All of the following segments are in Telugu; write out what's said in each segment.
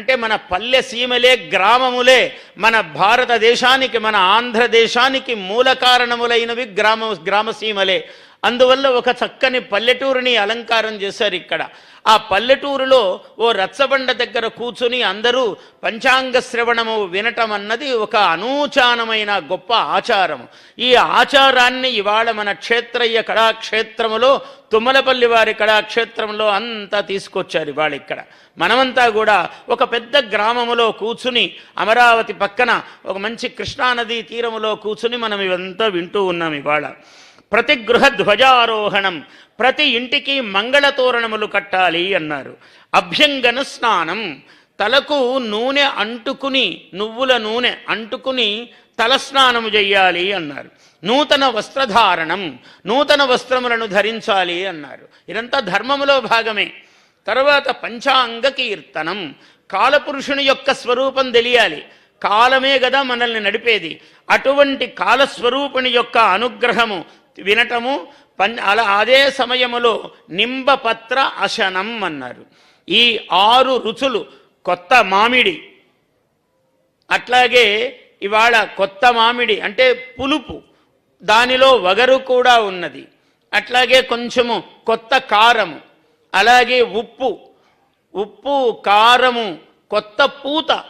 అంటే మన పల్లె సీమలే గ్రామములే మన భారతదేశానికి మన ఆంధ్రదేశానికి మూల కారణములైనవి గ్రామ గ్రామసీమలే అందువల్ల ఒక చక్కని పల్లెటూరుని అలంకారం చేశారు ఇక్కడ. ఆ పల్లెటూరులో ఓ రచ్చబండ దగ్గర కూర్చుని అందరూ పంచాంగ శ్రవణము వినటం అన్నది ఒక అనూచానమైన గొప్ప ఆచారం ఈ ఆచారాన్ని ఇవాళ మన క్షేత్రయ్య కళాక్షేత్రములో తుమ్మలపల్లి వారి కళాక్షేత్రంలో అంతా తీసుకొచ్చారు ఇవాళ ఇక్కడ. మనమంతా కూడా ఒక పెద్ద గ్రామములో కూర్చుని అమరావతి పక్కన ఒక మంచి కృష్ణానదీ తీరములో కూర్చుని మనం ఇవంతా వింటూ ఉన్నాం ఇవాళ. ప్రతి గృహ ధ్వజారోహణం ప్రతి ఇంటికి మంగళతోరణములు కట్టాలి అన్నారు. అభ్యంగన స్నానం తలకు నూనె అంటుకుని నువ్వుల నూనె అంటుకుని తలస్నానము చెయ్యాలి అన్నారు. నూతన వస్త్రధారణం నూతన వస్త్రములను ధరించాలి అన్నారు. ఇదంతా ధర్మములో భాగమే. తర్వాత పంచాంగ కీర్తనం కాలపురుషుని యొక్క స్వరూపం తెలియాలి. కాలమే కదా మనల్ని నడిపేది. అటువంటి కాలస్వరూపుని యొక్క అనుగ్రహము వినటము పన్ అలా అదే సమయములో నింబపత్ర అశనం అన్నారు. ఈ ఆరు రుచులు కొత్త మామిడి. అట్లాగే ఇవాళ కొత్త మామిడి అంటే పులుపు. దానిలో వగరు కూడా ఉన్నది. అట్లాగే కొంచెము కొత్త కారము. అలాగే ఉప్పు. ఉప్పు కారము కొత్త పూత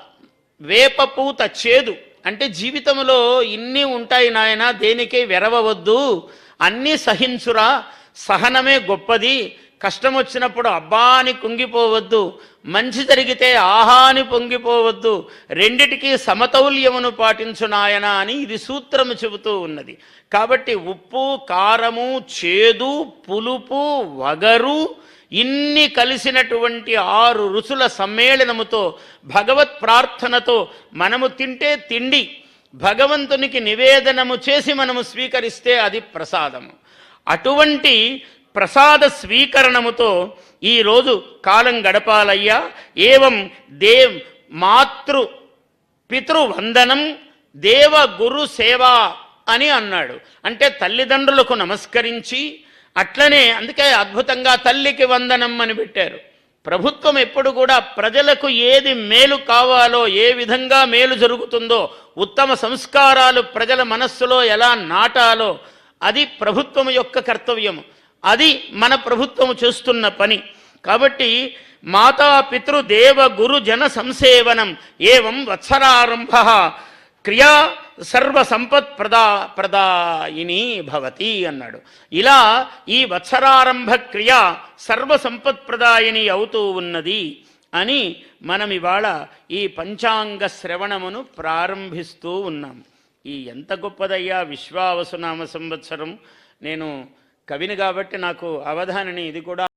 వేప పూత చేదు. అంటే జీవితంలో ఇన్ని ఉంటాయి నాయన దేనికే వెరవద్దు అన్నీ సహించురా. సహనమే గొప్పది. కష్టం వచ్చినప్పుడు అబ్బా అని కుంగిపోవద్దు. మంచి జరిగితే ఆహా అని పొంగిపోవద్దు. రెండిటికీ సమతౌల్యమును పాటించు నాయన అని ఇది సూత్రము చెబుతూ ఉన్నది. కాబట్టి ఉప్పు కారము చేదు పులుపు వగరు ఇన్ని కలిసినటువంటి ఆరు రుచుల సమ్మేళనముతో భగవత్ ప్రార్థనతో మనము తింటే తిండి భగవంతునికి నివేదనము చేసి మనము స్వీకరిస్తే అది ప్రసాదము. అటువంటి ప్రసాద స్వీకరణముతో ఈరోజు కాలం గడపాలయ్యా. ఏవం దేవ్ మాతృ పితృవందనం దేవ గురు సేవ అని అన్నాడు. అంటే తల్లిదండ్రులకు నమస్కరించి అట్లనే అందుకే అద్భుతంగా తల్లికి వందనం అని పెట్టారు. ప్రభుత్వం ఎప్పుడు కూడా ప్రజలకు ఏది మేలు కావాలో ఏ విధంగా మేలు జరుగుతుందో ఉత్తమ సంస్కారాలు ప్రజల మనస్సులో ఎలా నాటాలో అది ప్రభుత్వం యొక్క కర్తవ్యము. అది మన ప్రభుత్వం చేస్తున్న పని. కాబట్టి మాతా పితృ దేవ గురు జన సంసేవనం ఏవం వత్సరారంభ క్రియా సర్వ సంపత్ ప్రదా ప్రదాయిని భవతి అన్నాడు. ఇలా ఈ వత్సరారంభ క్రియ సర్వ సంపత్ ప్రదాయిని అవుతూ ఉన్నది అని మనం ఇవాళ ఈ పంచాంగ శ్రవణమును ప్రారంభిస్తూ ఉన్నాం. ఈ ఎంత గొప్పదయ్యా విశ్వావసునామ సంవత్సరం. నేను కవిని కాబట్టి నాకు అవధానని ఇది కూడా